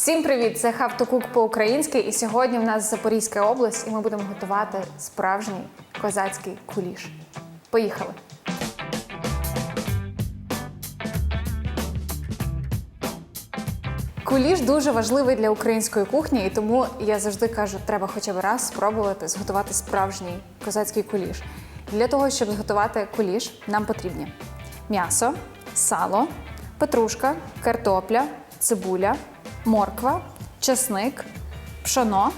Всім привіт! Це Хавтокук по-українськи. І сьогодні в нас Запорізька область, і ми будемо готувати справжній козацький куліш. Поїхали! Куліш дуже важливий для української кухні, і тому я завжди кажу, треба хоча б раз спробувати зготувати справжній козацький куліш. Для того, щоб зготувати куліш, нам потрібні м'ясо, сало, петрушка, картопля, цибуля, морква, чесник, пшоно,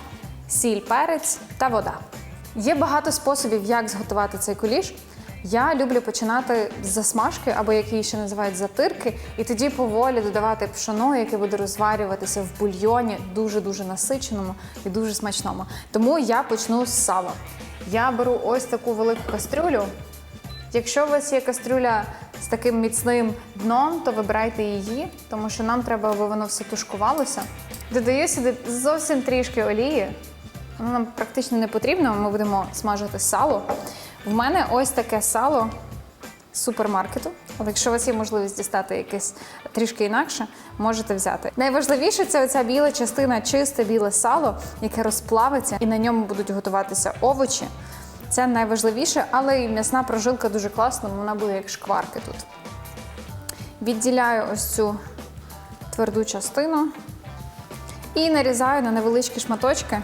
сіль, перець та вода. Є багато способів, як зготувати цей куліш. Я люблю починати з засмажки, або як її ще називають затирки, і тоді поволі додавати пшоно, яке буде розварюватися в бульйоні, дуже-дуже насиченому і дуже смачному. Тому я почну з сала. Я беру ось таку велику кастрюлю. Якщо у вас є кастрюля з таким міцним дном, то вибирайте її, тому що нам треба, аби воно все тушкувалося. Додаю сюди зовсім трішки олії. Воно нам практично не потрібно, ми будемо смажити сало. В мене ось таке сало з супермаркету. Але якщо у вас є можливість дістати якесь трішки інакше, можете взяти. Найважливіше це оця біла частина, чисте біле сало, яке розплавиться, і на ньому будуть готуватися овочі. Це найважливіше, але і м'ясна прожилка дуже класна, вона буде як шкварки тут. Відділяю ось цю тверду частину і нарізаю на невеличкі шматочки.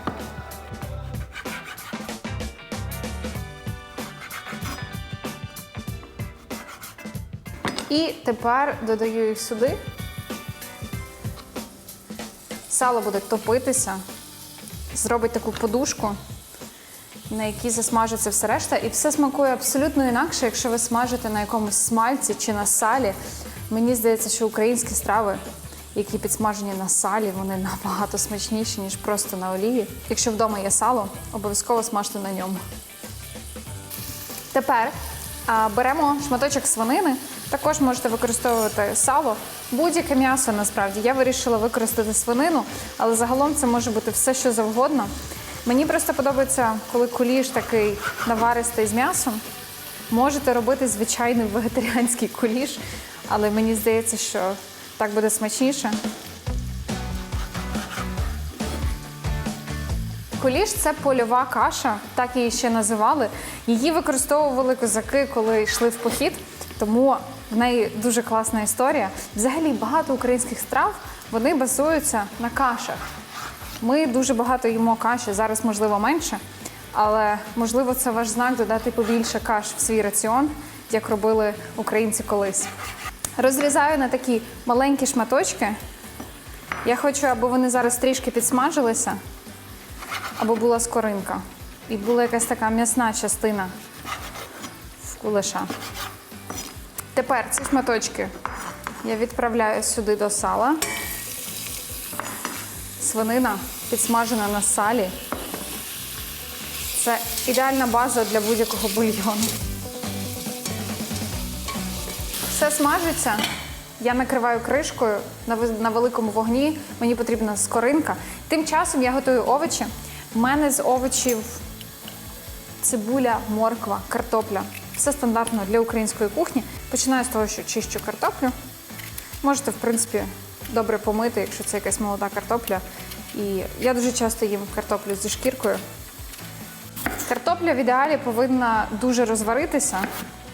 І тепер додаю їх сюди. Сало буде топитися, зробить таку подушку, на якій засмажиться все решта. І все смакує абсолютно інакше, якщо ви смажите на якомусь смальці чи на салі. Мені здається, що українські страви, які підсмажені на салі, вони набагато смачніші, ніж просто на олії. Якщо вдома є сало, обов'язково смажте на ньому. Тепер а, беремо шматочок свинини. Також можете використовувати сало, будь-яке м'ясо насправді. Я вирішила використати свинину, але загалом це може бути все, що завгодно. Мені просто подобається, коли куліш такий наваристий з м'ясом. Можете робити звичайний вегетаріанський куліш, але мені здається, що так буде смачніше. Куліш це польова каша, так її ще називали. Її використовували козаки, коли йшли в похід, тому в неї дуже класна історія. Взагалі багато українських страв вони базуються на кашах. Ми дуже багато їмо каші, зараз, можливо, менше, але можливо це ваш знак додати побільше каш в свій раціон, як робили українці колись. Розрізаю на такі маленькі шматочки. Я хочу, аби вони зараз трішки підсмажилися або була скоринка. І була якась така м'ясна частина в кулеша. Тепер ці шматочки я відправляю сюди до сала. Свинина підсмажена на салі. Це ідеальна база для будь-якого бульйону. Все смажиться. Я накриваю кришкою на великому вогні. Мені потрібна скоринка. Тим часом я готую овочі. У мене з овочів цибуля, морква, картопля. Все стандартно для української кухні. Починаю з того, що чищу картоплю. Можете, в принципі, добре помити, якщо це якась молода картопля. І я дуже часто їм картоплю зі шкіркою. Картопля в ідеалі повинна дуже розваритися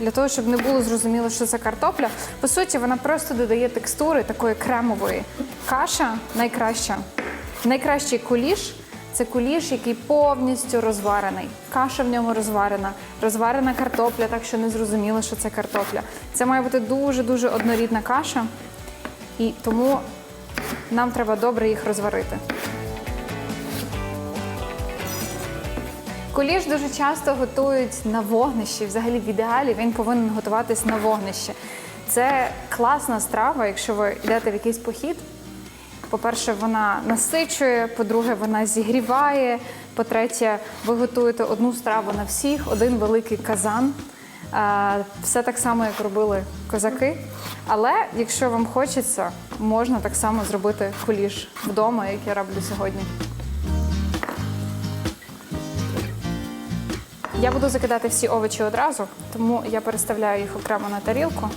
для того, щоб не було зрозуміло, що це картопля. По суті, вона просто додає текстури такої кремової. Каша найкраща. Найкращий куліш це куліш, який повністю розварений. Каша в ньому розварена, розварена картопля, так що не зрозуміло, що це картопля. Це має бути дуже-дуже однорідна каша, і тому нам треба добре їх розварити. Куліш дуже часто готують на вогнищі. Взагалі, в ідеалі він повинен готуватись на вогнищі. Це класна страва, якщо ви йдете в якийсь похід. По-перше, вона насичує, по-друге, вона зігріває. По-третє, ви готуєте одну страву на всіх, один великий казан. Все так само, як робили козаки. Але якщо вам хочеться, можна так само зробити куліш вдома, як я роблю сьогодні. Я буду закидати всі овочі одразу, тому я переставляю їх окремо на тарілку.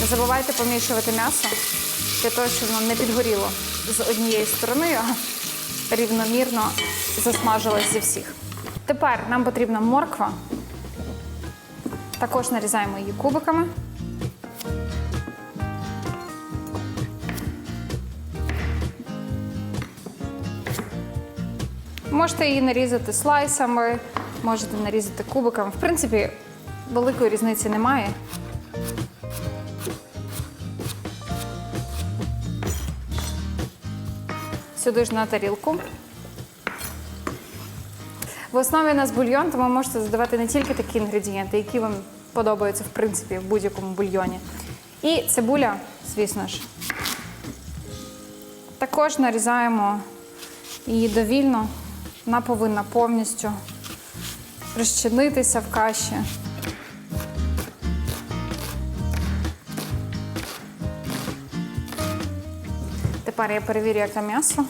Не забувайте помішувати м'ясо для того, щоб воно не підгоріло з однієї сторони, рівномірно засмажилось зі всіх. Тепер нам потрібна морква. Також нарізаємо її кубиками. Можете її нарізати слайсами, можете нарізати кубиками. В принципі, великої різниці немає. Сюди ж на тарілку. В основі у нас бульйон, тому можете додавати не тільки такі інгредієнти, які вам подобаються в принципі в будь-якому бульйоні. І цибуля, звісно ж. Також нарізаємо її довільно. Вона повинна повністю розчинитися в каші. Тепер я перевірю, яке м'ясо.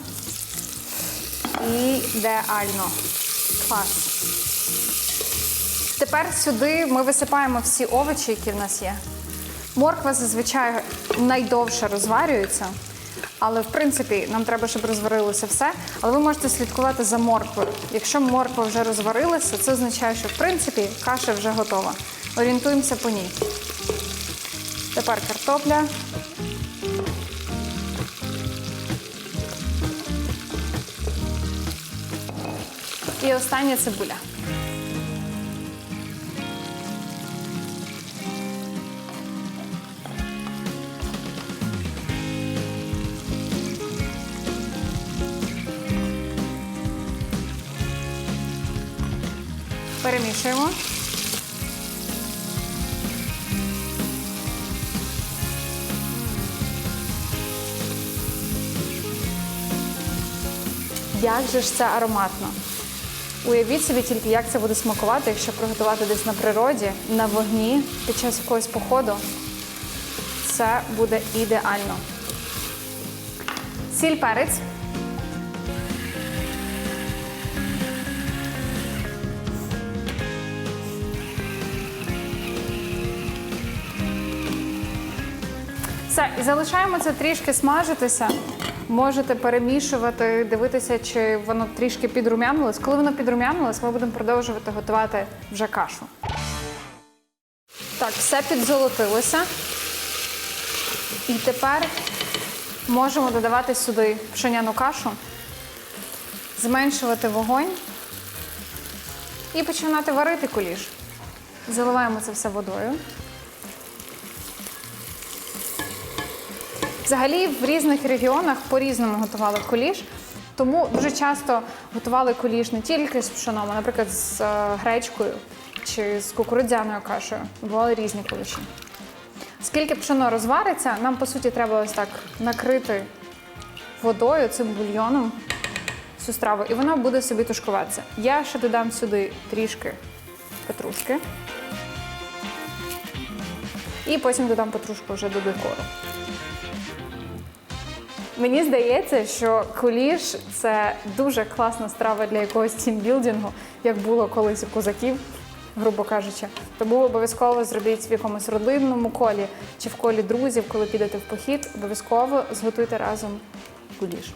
Ідеально. Клас. Тепер сюди ми висипаємо всі овочі, які в нас є. Морква зазвичай найдовше розварюється, але в принципі нам треба, щоб розварилося все. Але ви можете слідкувати за морквою. Якщо морква вже розварилася, це означає, що в принципі каша вже готова. Орієнтуємося по ній. Тепер картопля. І остання цибуля. Перемішуємо. Як же ж це ароматно? Уявіть собі тільки, як це буде смакувати, якщо приготувати десь на природі, на вогні під час якогось походу. Це буде ідеально. Сіль перець. Все, і залишаємо це трішки смажитися. Можете перемішувати, дивитися, чи воно трішки підрумянилось. Коли воно підрумянилось, ми будемо продовжувати готувати вже кашу. Так, все підзолотилося. І тепер можемо додавати сюди пшеняну кашу, зменшувати вогонь і починати варити куліш. Заливаємо це все водою. Взагалі в різних регіонах по-різному готували куліш. Тому дуже часто готували куліш не тільки з пшеном, а, наприклад, з е, гречкою чи з кукурудзяною кашею. Бували різні куліші. Скільки пшено розвариться, нам по суті треба ось так накрити водою цим бульйоном цю страву, і вона буде собі тушкуватися. Я ще додам сюди трішки петрушки. І потім додам петрушку вже до декору. Мені здається, що куліш це дуже класна страва для якогось тімбілдингу, як було колись у козаків, грубо кажучи. Тому обов'язково зробіть в якомусь родинному колі чи в колі друзів, коли підете в похід, обов'язково зготуйте разом куліш.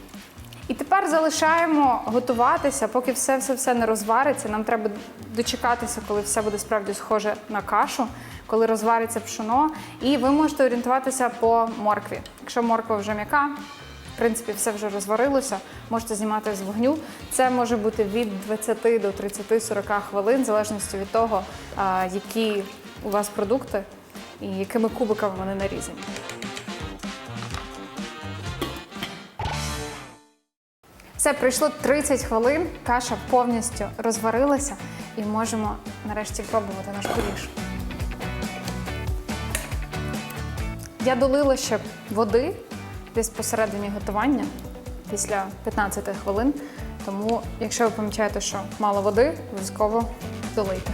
І тепер залишаємо готуватися, поки все все все не розвариться. Нам треба дочекатися, коли все буде справді схоже на кашу, коли розвариться пшоно. І ви можете орієнтуватися по моркві. Якщо морква вже м'яка, принципі, все вже розварилося, можете знімати з вогню. Це може бути від 20 до 30-40 хвилин, в залежності від того, які у вас продукти і якими кубиками вони нарізані. Все, пройшло 30 хвилин, каша повністю розварилася і можемо нарешті пробувати наш куліш. Я долила ще води десь посередині готування після 15 хвилин. Тому, якщо ви помічаєте, що мало води, обов'язково долийте.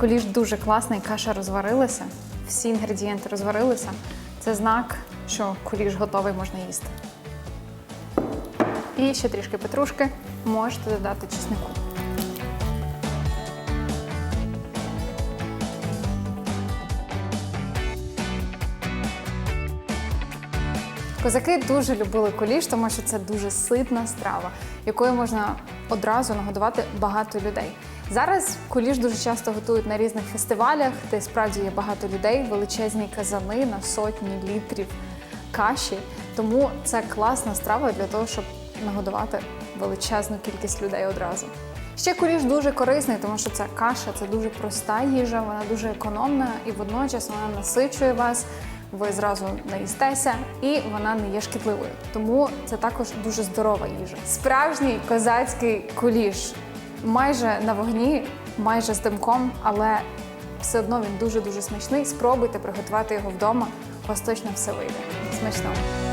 Куліш дуже класний, каша розварилася, всі інгредієнти розварилися. Це знак, що куліш готовий можна їсти. І ще трішки петрушки можете додати чеснику. Козаки дуже любили куліш, тому що це дуже ситна страва, якою можна одразу нагодувати багато людей. Зараз куліш дуже часто готують на різних фестивалях, де справді є багато людей, величезні казани на сотні літрів каші. Тому це класна страва для того, щоб нагодувати величезну кількість людей одразу. Ще куліш дуже корисний, тому що це каша, це дуже проста їжа, вона дуже економна і водночас вона насичує вас. Ви зразу наїстеся, і вона не є шкідливою. Тому це також дуже здорова їжа. Справжній козацький куліш майже на вогні, майже з димком, але все одно він дуже дуже смачний. Спробуйте приготувати його вдома. У вас точно все вийде. Смачного!